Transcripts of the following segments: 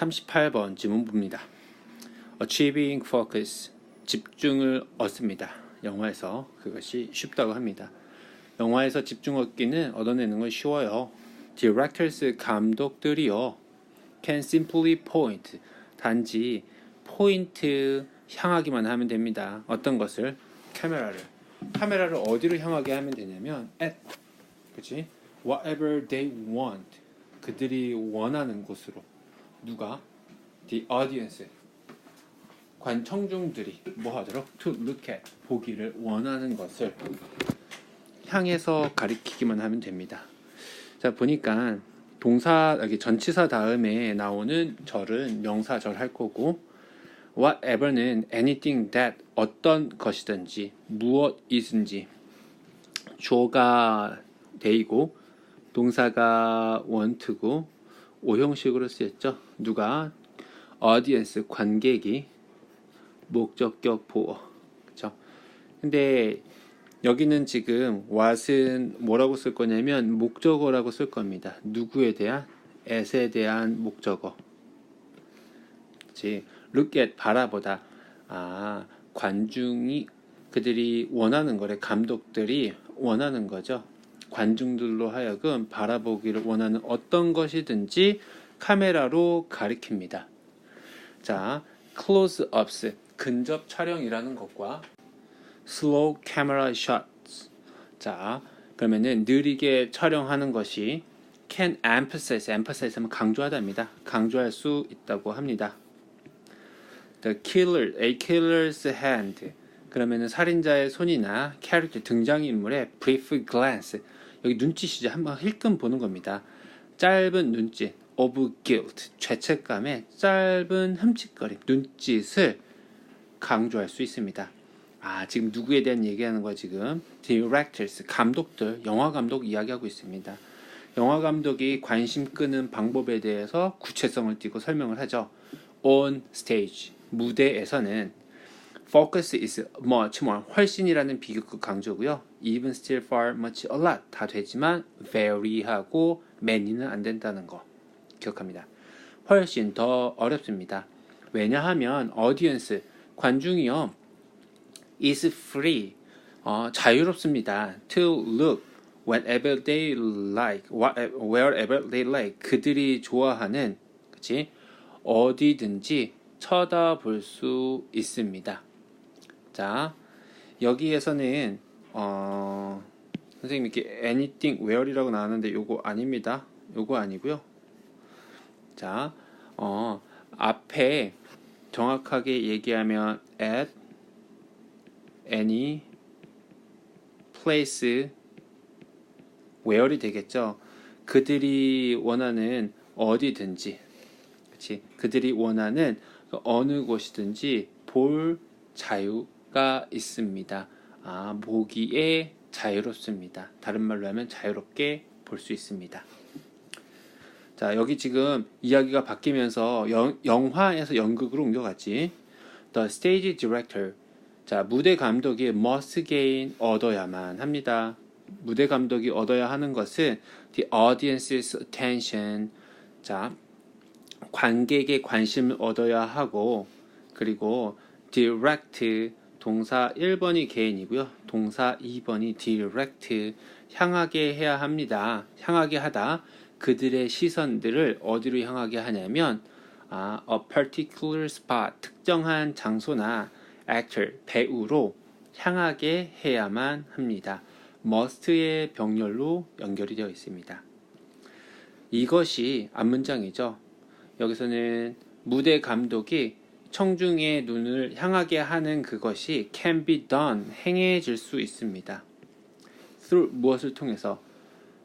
38번 지문부입니다. Achieving focus, 집중을 얻습니다. 영화에서 그것이 쉽다고 합니다. 영화에서 집중 얻기는 얻어내는 건 쉬워요. Directors 감독들이요. Can simply point, 단지 포인트 향하기만 하면 됩니다. 어떤 것을? 카메라를. 카메라를 어디로 향하게 하면 되냐면 at, 그치? Whatever they want. 그들이 원하는 곳으로. 누가? The audience. 관청중들이 뭐 하도록? To look at. 보기를 원하는 것을 향해서 가리키기만 하면 됩니다. 자, 보니까 동사, 여기 전치사 다음에 나오는 절은 명사절 할 거고, whatever는 anything that 어떤 것이든지 무엇이든지 주어가 데이고 동사가 want고 오형식으로 쓰였죠. 누가 audience 관객이 목적격 보어 그렇죠. 근데 여기는 지금 what은 뭐라고 쓸 거냐면 목적어라고 쓸 겁니다. 누구에 대한 at에 대한 목적어. 그렇지. look at 바라보다 아 관중이 그들이 원하는 거래 감독들이 원하는 거죠 관중들로 하여금 바라보기를 원하는 어떤 것이든지 카메라로 가리킵니다 자 close-ups 근접 촬영이라는 것과 slow camera shots 자 그러면은 느리게 촬영하는 것이 can emphasize emphasize 하면 강조하다입니다 강조할 수 있다고 합니다 The killer, a killer's hand. 그러면은 살인자의 손이나 캐릭터 등장인물의 brief glance. 여기 눈짓이죠. 한번 힐끔 보는 겁니다. 짧은 눈짓, of guilt. 죄책감의 짧은 흠칫거림, 눈짓을 강조할 수 있습니다. 아, 지금 누구에 대한 얘기하는 거야, 지금? directors, 감독들, 영화 감독 이야기하고 있습니다. 영화 감독이 관심 끄는 방법에 대해서 구체성을 띠고 설명을 하죠. on stage. 무대에서는 focus is much more 훨씬이라는 비교급 강조고요. even still far much a lot 다 되지만 very하고 many는 안 된다는 거 기억합니다. 훨씬 더 어렵습니다. 왜냐하면 audience 관중이요 is free 어, 자유롭습니다. to look whenever they like, wherever they like 그들이 좋아하는 그치 어디든지 쳐다볼 수 있습니다. 자, 여기에서는 어, 선생님 이렇게 anything where이라고 나왔는데 요거 아닙니다. 요거 아니고요. 자, 어, 앞에 정확하게 얘기하면 at any place where이 되겠죠. 그들이 원하는 어디든지, 그렇지? 그들이 원하는 어느 곳이든지 볼 자유가 있습니다. 아, 보기에 자유롭습니다. 다른 말로 하면 자유롭게 볼 수 있습니다. 자, 여기 지금 이야기가 바뀌면서 영, 영화에서 연극으로 옮겨갔지. The stage director. 자, 무대 감독이 must gain 얻어야만 합니다. 무대 감독이 얻어야 하는 것은 the audience's attention. 자, 관객의 관심을 얻어야 하고 그리고 direct 동사 1번이 개인이고요. 동사 2번이 direct 향하게 해야 합니다. 향하게 하다. 그들의 시선들을 어디로 향하게 하냐면 아, a particular spot 특정한 장소나 actor 배우로 향하게 해야만 합니다. must의 병렬로 연결이 되어 있습니다. 이것이 앞문장이죠. 여기서는 무대 감독이 청중의 눈을 향하게 하는 그것이 can be done 행해질 수 있습니다. through 무엇을 통해서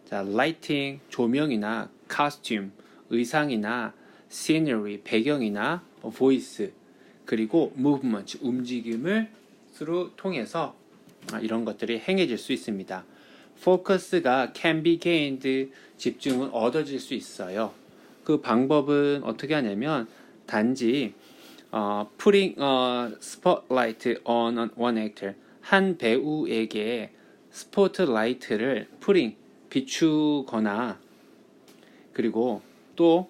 자 lighting 조명이나 costume 의상이나 scenery 배경이나 voice 그리고 movement 움직임을 through 통해서 아, 이런 것들이 행해질 수 있습니다. focus가 can be gained 집중은 얻어질 수 있어요. 그 방법은 어떻게 하냐면 단지 어, putting a spotlight on one actor 한 배우에게 스포트라이트를 putting 비추거나 그리고 또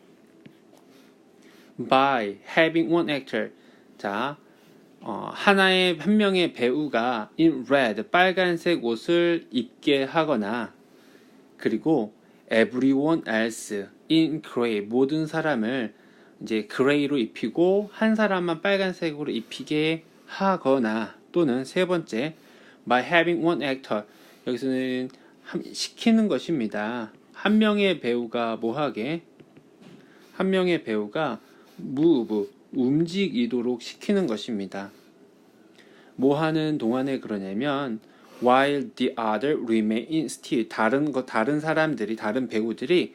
by having one actor. 자, 어, 하나의 한 명의 배우가 in red 빨간색 옷을 입게 하거나 그리고 everyone else in gray 모든 사람을 이제 그레이로 입히고 한 사람만 빨간색으로 입히게 하거나 또는 세 번째 by having one actor 여기서는 함- 시키는 것입니다. 한 명의 배우가 뭐 하게 한 명의 배우가 move 움직이도록 시키는 것입니다. 뭐 하는 동안에 그러냐면 while the other remain still 다른 거 다른 사람들이 다른 배우들이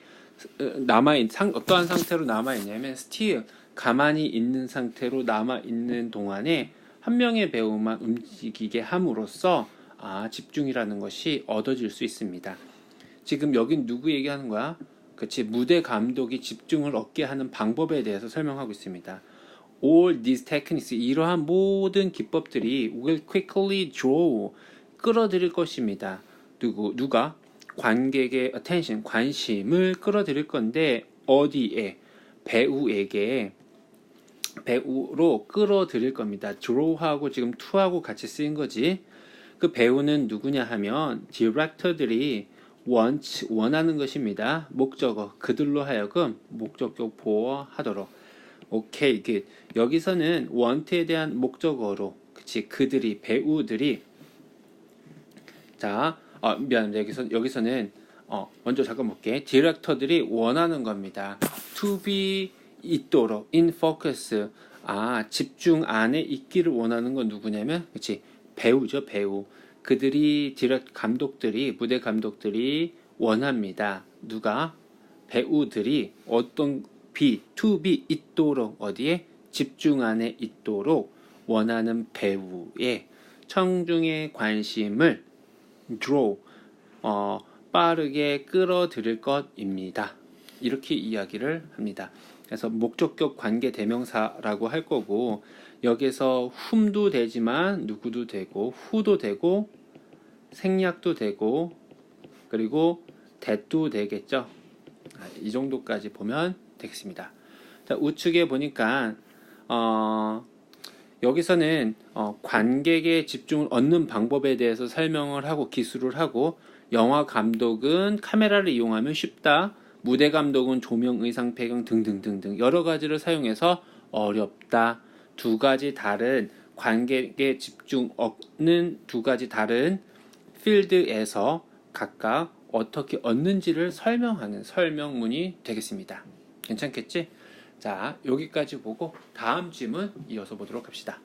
남아 있상 어떠한 상태로 남아 있냐면 still 가만히 있는 상태로 남아 있는 동안에 한 명의 배우만 움직이게 함으로써 아 집중이라는 것이 얻어질 수 있습니다. 지금 여긴 누구 얘기하는 거야? 그치 무대 감독이 집중을 얻게 하는 방법에 대해서 설명하고 있습니다. All these techniques 이러한 모든 기법들이 will quickly draw 끌어들일 것입니다. 누구 누가 관객의 attention 관심을 끌어들일 건데 어디에 배우에게 배우로 끌어들일 겁니다. draw하고 지금 to하고 같이 쓰인 거지. 그 배우는 누구냐 하면 디렉터들이 want 원하는 것입니다. 목적어 그들로 하여금 목적격 보호하도록. 오케이 굿. 여기서는 want에 대한 목적어로 그치 그들이 배우들이 자 어, 미안 여기서 여기서는 어, 먼저 잠깐 볼게. 디렉터들이 원하는 겁니다. to be 있도록 in focus 아 집중 안에 있기를 원하는 건 누구냐면 그치 배우죠 배우 그들이 디렉 감독들이 무대 감독들이 원합니다 누가 배우들이 어떤 to be 있도록 어디에 집중 안에 있도록 원하는 배우의 청중의 관심을 draw 어, 빠르게 끌어들일 것입니다. 이렇게 이야기를 합니다. 그래서 목적격 관계 대명사라고 할 거고 여기서 whom도 되지만 누구도 되고 who도 되고 생략도 되고 그리고 that도 되겠죠. 아, 이 정도까지 보면 되겠습니다. 자, 우측에 보니까 어, 여기서는 어, 관객의 집중을 얻는 방법에 대해서 설명을 하고 기술을 하고 영화 감독은 카메라를 이용하면 쉽다. 무대 감독은 조명, 의상, 배경 등등등등 여러 가지를 사용해서 어렵다. 두 가지 다른 관객의 집중 얻는 두 가지 다른 필드에서 각각 어떻게 얻는지를 설명하는 설명문이 되겠습니다. 괜찮겠지? 자, 여기까지 보고 다음 질문 이어서 보도록 합시다.